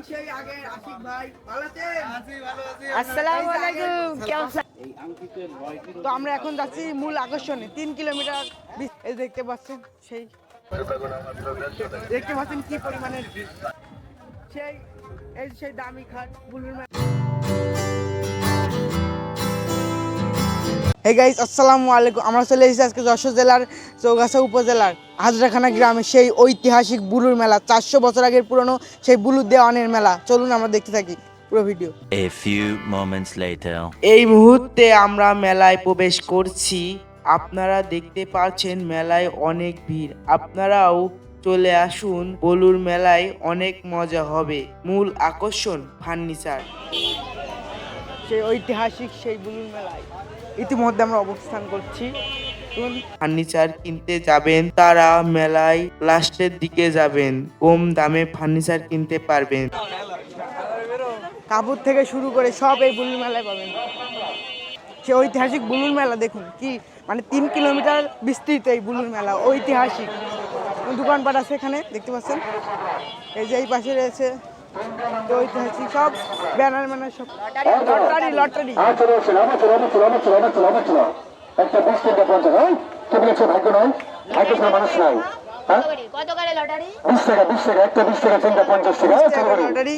এই সেই আগের আশিক ভাই ভালো আছেন? আসসালামু আলাইকুম কেমন তো আমরা এখন যাচ্ছি মূল আকর্ষণে তিন কিলোমিটার এই দেখতে পাচ্ছেন সেই। দেখতে পাচ্ছেন কি পরিমাণের সেই এই সেই দামি খাট বুলুর এই গাইস আসসালামু আলাইকুম। আমরা চলে এসেছি আজকে যশোর জেলার চৌগাছা উপজেলার। হাজরাখানা গ্রামে সেই ঐতিহাসিক বুলুর মেলা চারশো বছর আগের পুরনো সেই বুলুর দেওয়ানের মেলা। চলুন আমরা দেখতে থাকি পুরো video. A few moments later. এই মুহূর্তে আমরা মেলায় প্রবেশ করছি। আপনারা দেখতে পাচ্ছেন মেলায় অনেক ভিড়। আপনারাও চলে আসুন বলুর মেলায় অনেক মজা হবে। মূল আকর্ষণ ফার্নিচার। সেই ঐতিহাসিক সেই বুলুর মেলায়। ইতিমধ্যে আমরা অবস্থান করছি। ফার্নিচার কিনতে যাবেন তারা মেলায় লাস্টের দিকে যাবেন কম দামে ফার্নিচার কিনতে পারবেন কাপড় থেকে শুরু করে সব এই বুলুর মেলায় পাবেন সে ঐতিহাসিক বুলুর মেলা দেখুন কি মানে তিন কিলোমিটার বিস্তৃত এই বুলুর মেলা ঐতিহাসিক দোকানপাট আছে এখানে দেখতে পাচ্ছেন এই যে এই পাশে রয়েছে ঐতিহাসিক সব ব্যানার ম্যানার সব লটারি লটারি একটা বিশ তিনটা পঞ্চাশ হ্যাঁ কে বলেছে ভাগ্য নয় ভাগ্য ছাড়া মানুষ নাই। হ্যাঁ? কত করে লটারি? বিশ টাকা বিশ টাকা একটা বিশ টাকা তিনটা পঞ্চাশ টাকা হ্যাঁ, বলি।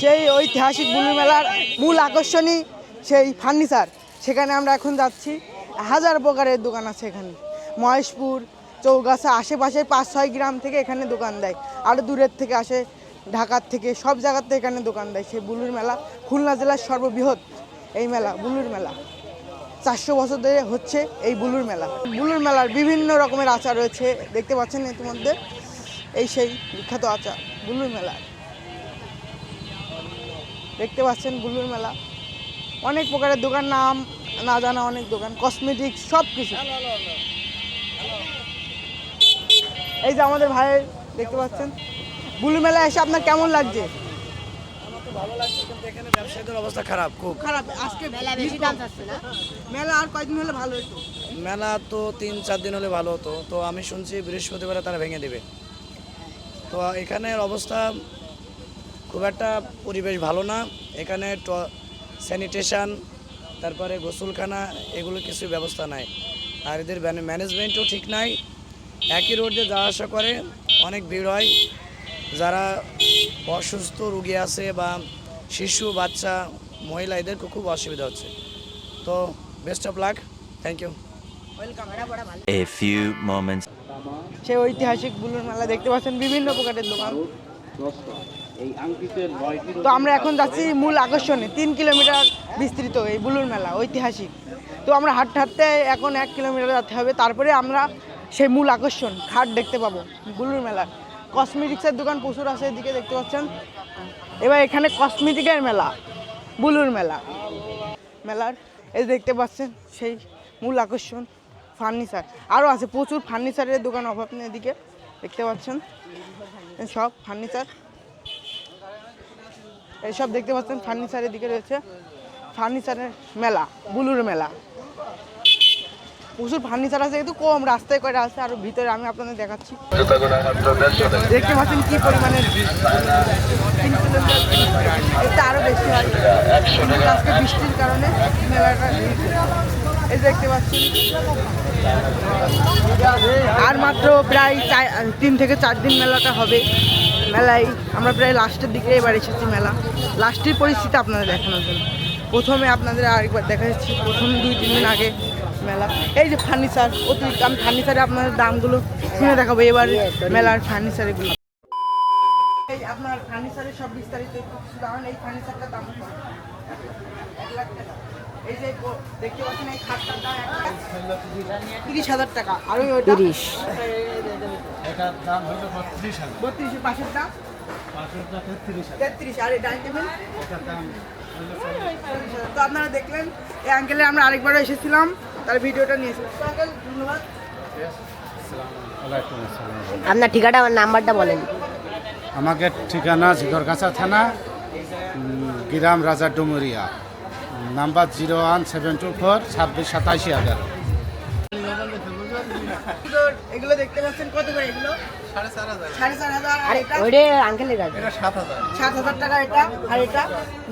সেই ঐতিহাসিক বুলুর মেলার মূল আকর্ষণই সেই ফার্নিচার। সেখানে আমরা এখন যাচ্ছি। হাজার প্রকারের দোকান আছে এখানে। মহেশপুর চৌগাছা আশেপাশে পাঁচ ছয় গ্রাম থেকে এখানে দোকান দেয়। আরও দূরের থেকে আসে ঢাকার থেকে সব জায়গার থেকে এখানে দোকান দেয়। সেই বুলুর মেলা খুলনা জেলার সর্ববৃহৎ এই মেলা বুলুর মেলা। চারশো বছর ধরে হচ্ছে এই বুলুর মেলা। বুলুর মেলার বিভিন্ন রকমের আচার রয়েছে, দেখতে পাচ্ছেন ইতিমধ্যে। এই সেই বিখ্যাত আচার, বুলুর মেলা। দেখতে পাচ্ছেন বুলুর মেলা। অনেক প্রকারের দোকান, নাম না জানা অনেক দোকান কসমেটিক্স সব কিছু এই যে আমাদের ভাইয়ের, দেখতে পাচ্ছেন। বুলুর মেলা এসে আপনার কেমন লাগছে? ব্যবসায়ীদের অবস্থা খারাপ খুব। খারাপ আজকে মেলা বেশি দাম চাচ্ছে না? মেলা আর কয়েকদিন হলে ভালো হতো মেলা তো তিন চার দিন হলে ভালো হতো। তো আমি শুনছি বৃহস্পতিবারে তারা ভেঙে দেবে। তো এখানের অবস্থা খুব একটা পরিবেশ ভালো না। এখানে স্যানিটেশন তারপরে গোসলখানা এগুলো কিছু ব্যবস্থা নাই। আর এদের ম্যানেজমেন্টও ঠিক নাই। একই রোড দিয়ে যাওয়া আসা করে অনেক ভিড় হয়। যারা অসুস্থ রুগী আছে বা শিশু বাচ্চা মহিলা এদেরকে খুব অসুবিধা হচ্ছে। তো best of luck thank you moments. সেই ঐতিহাসিক বুলুর মেলা দেখতে পাচ্ছেন বিভিন্ন প্রকারের দোকান। তো আমরা এখন যাচ্ছি মূল আকর্ষণে তিন কিলোমিটার বিস্তৃত এই বুলুর মেলা ঐতিহাসিক। তো আমরা হাঁটতে হাঁটতে এখন এক কিলোমিটার যেতে হবে তারপরে আমরা সেই মূল আকর্ষণ খাট দেখতে পাবো বুলুর মেলার। কসমেটিক্সের দোকান প্রচুর আছে, এদিকে দেখতে পাচ্ছেন। এবার এখানে কসমেটিকের মেলা, বুলুর মেলা। মেলার যে দেখতে পাচ্ছেন, সেই মূল আকর্ষণ, ফার্নিচার। আরও আছে, প্রচুর ফার্নিচারের দোকান অভাব নেই এদিকে, দেখতে পাচ্ছেন। সব ফার্নিচার। এইসব দেখতে পাচ্ছেন, ফার্নিচারের দিকে রয়েছে। ফার্নিচারের মেলা, বুলুর মেলা। প্রচুর ফার্নিচার আছে, কিন্তু কম, রাস্তায় কয়টা আছে, আর ভিতরে আমি আপনাদের দেখাচ্ছি। দেখতে পাচ্ছেন কি পরিমাণে এটা আরও বেশি হয়। আজকে বৃষ্টির কারণে মেলাটা এই দেখতে পাচ্ছি আর মাত্র প্রায় তিন থেকে চার দিন মেলাটা হবে। মেলায় আমরা প্রায় লাস্টের দিকে এবার এসেছি মেলা। লাস্টের পরিস্থিতি আপনাদের দেখানোর জন্য। প্রথমে আপনাদের আরেকবার দেখা যাচ্ছে প্রথম দুই, তিন দিন আগে মেলা। এই যে ফার্নিচার অতিরিক্ত আমি ফার্নিচারে আপনাদের দামগুলো শুনে দেখাবো। এবার মেলার ফার্নিচারগুলো এই আপনার ফার্নিচারের সব বিস্তারিত জানান এই ফার্নিচারটার দাম এক লাখ টাকা। এই যে দেখতে পাচ্ছেন এই খাটটার দাম তিরিশ হাজার টাকা। আর ওই তিরিশ। বত্রিশ পাশের দাম? তেত্রিশ আর এই ডাইনিং টেবিল? তো আপনারা দেখলেন এই আঙ্কেলে আমরা আরেকবার এসেছিলাম। তার ভিডিওটা ধন্যবাদ আপনার ঠিকানা আমার নাম্বারটা বলেন। আমাকে ঠিকানা ঝিগরগাছা থানা গ্রাম Raja Dumuria. Number zero one seven two four ছাব্বিশ সাতাশি এগারো। এগুলো দেখতে পাচ্ছেন কত করে এগুলো? সাড়ে চার হাজার। আর এটা? ওইটা আঙ্কেলের গাড়ি সাত হাজার। টাকা এটা আর এটা?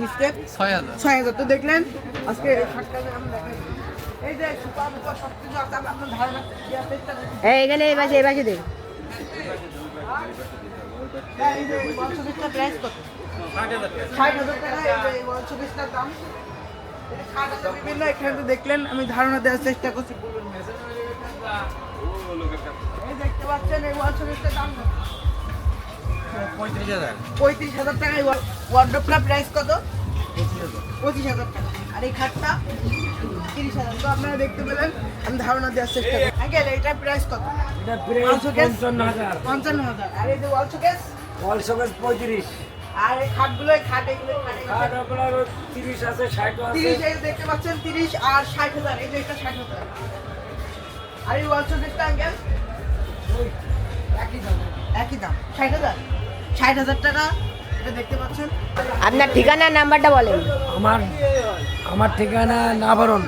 মিস্টেক ছয় হাজার। ছয় হাজার। তো দেখলেন আজকে এখানে এই পাশে এই পাশে বিভিন্ন এখানে দেখলেন আমি ধারণা দেওয়ার চেষ্টা করছি দেখতে পাচ্ছেন এই দাম পঁয়ত্রিশ হাজার টাকা এই ওয়ার্ড্রপটার প্রাইস কত? পঁচিশ হাজার টাকা। আর এই খাটটা তিরিশ হাজার। তো আপনারা দেখতে পেলেন আমি ধারণা দেওয়ার চেষ্টা করি আঙ্কেল এটার প্রাইস কত? পঞ্চান্ন হাজার। আর এই যে ওয়াল শোকেস ওয়াল শোকেস পঁয়ত্রিশ। আর এই খাটগুলো খাট এগুলো খাট আপনার তিরিশ আছে ষাট তিরিশ এই দেখতে পাচ্ছেন তিরিশ আর ষাট হাজার। এই যে এটা ষাট হাজার। আর এই ওয়াল শোকেসটা আঙ্কেল? একই দাম। একই দাম। ষাট হাজার। ষাট হাজার টাকা এটা দেখতে পাচ্ছেন। আপনার ঠিকানা নাম্বারটা বলেন। আমার আমার ঠিকানা নাবরণ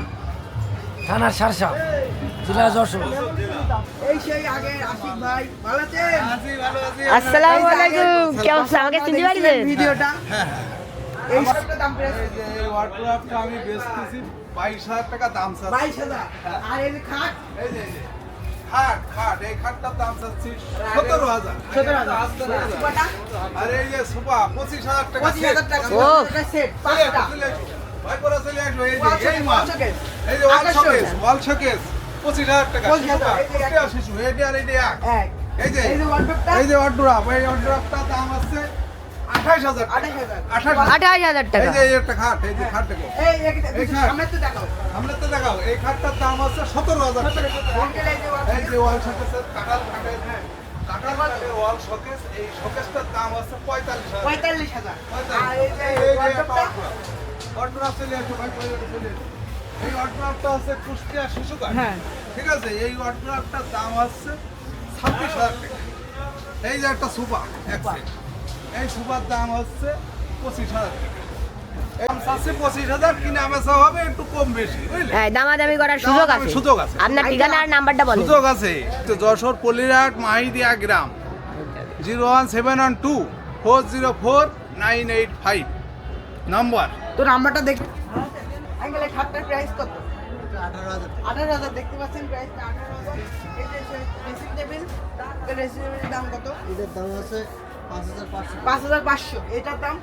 থানা সারসা জেলা যশোর। এই সেই আগে আশিক ভাই ভালো আছেন? আসসালামু আলাইকুম। কেমন আমাকে চিনতে পারছেন ভিডিওটা? এই দাম প্রাইস এই ওয়ার্ড্রপটা আমি বেচতেছি বাইশ হাজার টাকা দাম বাইশ হাজার। আর এই খাট? এই এই যে, খাট খাট এই খাটটার দাম চাচ্ছি সতেরো হাজার আর এই যে সুপা পঁচিশ হাজার টাকা পঁচিশ হাজার টাকা। সেট পাঁচটা। ভাই পরে চলে এই যে, এই মাল। এই যে wall showcase, showcase. Wall showcase, পঁচিশ হাজার টাকা। এই যে শিশু, আর এক। এই যে, এই যে ওয়ার্ডরোবটা এই যে ওয়ার্ড্রপ, এই ওয়ার্ড্রপটার দাম আছে হাজার টাকা। এই যে একটা খাট, এই যে খাট দেখো। এই খাট। সামনে তো দেখাও। সামনে তো দেখাও, এই খাটটার দাম আছে সতেরো হাজার এই যে ওয়াল শোকেসের কাঁঠাল খাটের, হ্যাঁ, খাটের ওয়াল শোকেস, এই শোকেসটার দাম আছে পঁয়তাল্লিশ হাজার। পঁয়তাল্লিশ হাজার। অর্ডার চলে আসো ভাই চলে আসো। এই অর্ডারটা আছে কুষ্টিয়া শিশু হ্যাঁ। ঠিক আছে? এই অর্ডারটার দাম আছে ছাব্বিশ হাজার টাকা। এই যে একটা সুপার এক। এই সুপার দাম হচ্ছে পঁচিশ হাজার। হ্যাঁ যশোর মাহিদিয়া গ্রাম zero one seven one two four zero four nine eight five. Number. তো নাম্বারটা দেখ আঙ্কেল এই খাটটার প্রাইস কত? আঠারো হাজার। দেখতে পাচ্ছেন প্রাইস আঠারো হাজার। ড্রেসিং টেবিল ড্রেসিং টেবিলের দাম কত? এটার দাম আছে পাঁচ হাজার পাঁচশো। পাঁচ হাজার পাঁচশো। এটার দাম?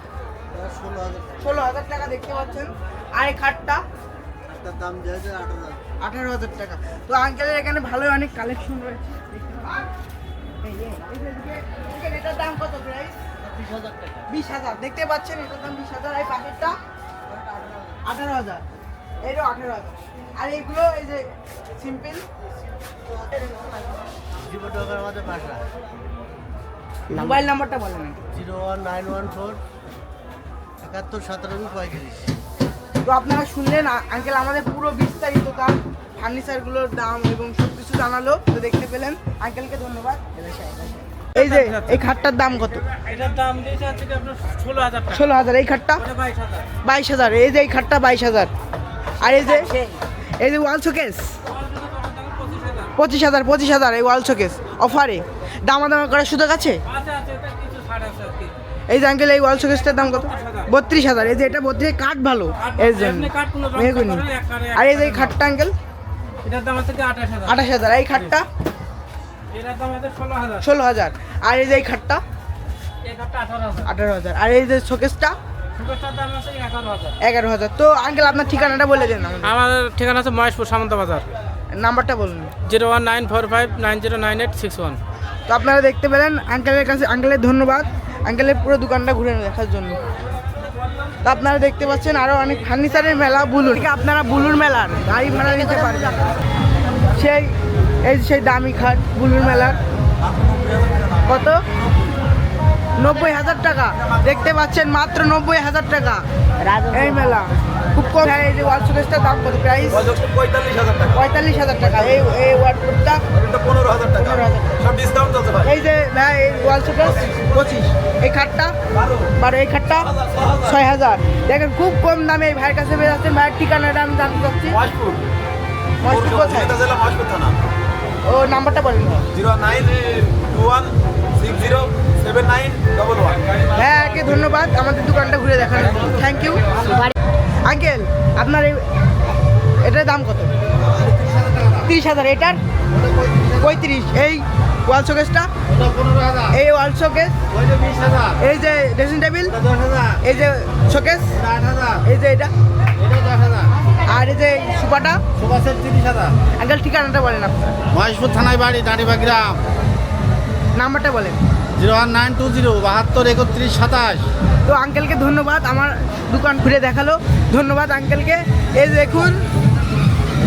ষোলো হাজার। ষোলো হাজার টাকা দেখতে পাচ্ছেন। আর এই খাটটা? দাম যায় আঠারো হাজার। আঠারো হাজার টাকা। তো আঙ্কেলের এখানে ভালোই অনেক কালেকশন রয়েছে। এটার দাম কত প্রাইস বিশ হাজার টাকা। বিশ হাজার। দেখতে পাচ্ছেন এটার দাম বিশ হাজার। এই প্যাকেটটা আঠারো হাজার। এটাও আঠারো হাজার। আর এইগুলো এই যে সিম্পল জীবন টাকার আমাদের বাসা মোবাইল নাম্বারটা বলেন। Zero one nine one four একাত্তর সতেরো পঁয়ত্রিশ। তো আপনারা শুনলেন আঙ্কেল আমাদের পুরো বিস্তারিত দাম ফার্নিচারগুলোর দাম এবং সব কিছু জানালো তো দেখতে পেলেন। আঙ্কেলকে ধন্যবাদ। এই যে এই খাটটার দাম কত? এটার দাম দিয়েছে হচ্ছে কি আপনার ষোলো হাজার ষোলো হাজার এই খাটটা? বাইশ হাজার। বাইশ হাজার এই যে এই খাটটা বাইশ হাজার। আর এই যে এই যে ওয়াল শোকেস? পঁচিশ হাজার পঁচিশ হাজার এই ওয়াল শোকেস। অফারে? দামাদামা করার সুযোগ আছে? এই যে আঙ্কেল এই ওয়াল শোকেসটার দাম কত? বত্রিশ হাজার। এই যে এটা বত্রিশ কাঠ ভালো। এর জন্য মেহগুনি। করে আর এই যে এই খাটটা আঙ্কেল এটার দাম আছে আঠাশ হাজার? এই খাটটা? দাম ষোলো হাজার। আর এই যে এই খাটটা? এই আঠারো হাজার। আর এই যে শোকেসটা দাম এগারো হাজার। তো আঙ্কেল আপনার ঠিকানাটা বলে দেন আমাদের ঠিকানা আছে মহেশপুর সামন্ত বাজার। নাম্বারটা বলুন। Zero one nine four five nine zero nine eight six one. তো আপনারা দেখতে পেলেন আঙ্কেলের কাছে আঙ্কেলের ধন্যবাদ। আঙ্কেলের পুরো দোকানটা ঘুরে দেখার জন্য। তো আপনারা দেখতে পাচ্ছেন আরও অনেক ফার্নিচারের মেলা বুলুর আপনারা বুলুর মেলার গাড়ি ভাড়া নিতে পারবেন। সেই এই সেই দামি খাট বুলুর মেলার কত? নব্বই হাজার টাকা। দেখতে পাচ্ছেন মাত্র নব্বই হাজার টাকা। এই মেলা। খুব কম। আর এই যে ওয়াল শোকেসটার দাম কত? প্রাইস? পঁয়তাল্লিশ হাজার টাকা। পঁয়তাল্লিশ হাজার টাকা। এই এই ওয়ার্ডটা পনেরো হাজার টাকা। পনেরো হাজার সব ডিসকাউন্ট আছে ভাই। এই যে ভাই এই ওয়াল শোকেস পঁচিশ। এই খাটটা? বারো। এই খাটটা? ছয় হাজার। দেখেন খুব কম দামে এই ভাইয়ের কাছে পেয়ে যাচ্ছেন ভাইয়ের ঠিকানাটা আমি জানতে চাচ্ছি। মহেশপুর কোথায়? ও নাম্বারটা বলেন zero nine two one six zero seven nine double one. ভাইয়াকে ধন্যবাদ। আমাদের দোকানটা ঘুরে দেখানোর জন্য। থ্যাংক ইউ আঙ্কেল আপনার এই এটার দাম কত? তিরিশ হাজার এটার পঁয়ত্রিশ। এই ওয়াল শোকেসটা এই ওয়াল শোকেস এই যে ড্রেসিং টেবিল এই যে শোকেস এই যে এটা আর এই যে সুপাটা আঙ্কেল ঠিকানাটা বলেন আপনার। মহেশপুর থানায় বাড়ি দাঁড়িবা গ্রাম। নাম্বারটা বলেন। জিরো নাইন টু জিরো, বাহাত্তর একত্রিশ সাতাশ। তো আঙ্কেলকে ধন্যবাদ, আমার দোকান ঘুরে দেখাল। ধন্যবাদ আঙ্কেলকে। এই দেখুন,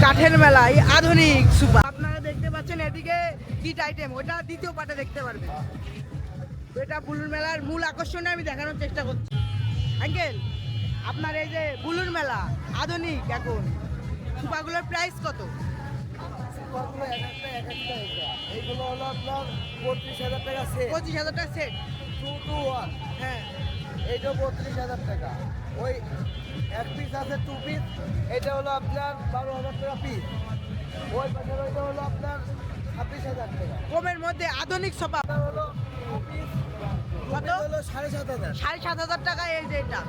কাঠের মেলায় আধুনিক সুপার। আপনারা দেখতে পাচ্ছেন এদিকে কিট আইটেম, ওটা দ্বিতীয় পার্টে দেখতে পারবেন। এটা বুলুর মেলার মূল আকর্ষণে আমি দেখানোর চেষ্টা করছি। আঙ্কেল, আপনার এই যে বুলুর মেলা, আধুনিক এখন। সুপাগুলোর প্রাইস কত? এইগুলো হলো আপনার বত্রিশ হাজার টাকা সেট পঁচিশ হাজার টাকা সেট টু টু ওয়ান হ্যাঁ। এইটা বত্রিশ হাজার টাকা। ওই এক পিস আছে টু পিস এটা হলো আপনার বারো হাজার টাকা পিস ওই পাশের ওইটা হলো আপনার ছাব্বিশ হাজার টাকা। কমের মধ্যে আধুনিক সোফা। হলো টু পিস কত? হলো সাড়ে সাত হাজার। সাড়ে সাত হাজার টাকা এই যে এটা।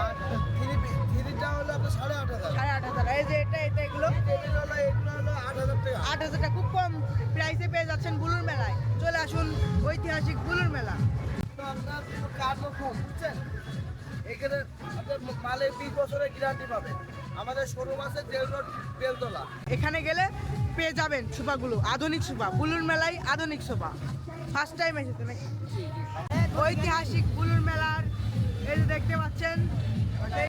আর থ্রি থ্রিটা হলো আপনার সাড়ে আট হাজার। সাড়ে আট হাজার। এই যে এটা এটা এগুলো? হলো এগুলো হলো আট হাজার টাকা। আট হাজার টাকা। খুব কম প্রাইসে পেয়ে যাচ্ছেন বুলুর মেলায়। চলে আসুন ঐতিহাসিক বুলুর মেলা। তো আপনার কোনো কম বুঝছেন? এখানে আপনার মালে বিশ বছরের গ্যারান্টি পাবেন। আমাদের শোরুম আছে বেলতলা। এখানে গেলে পেয়ে যাবেন সোফাগুলো আধুনিক সোফা বুলুর মেলায় আধুনিক সোফা ফার্স্ট টাইম এসেছে নাকি? ঐতিহাসিক বুলুর মেলার এই যে দেখতে পাচ্ছেন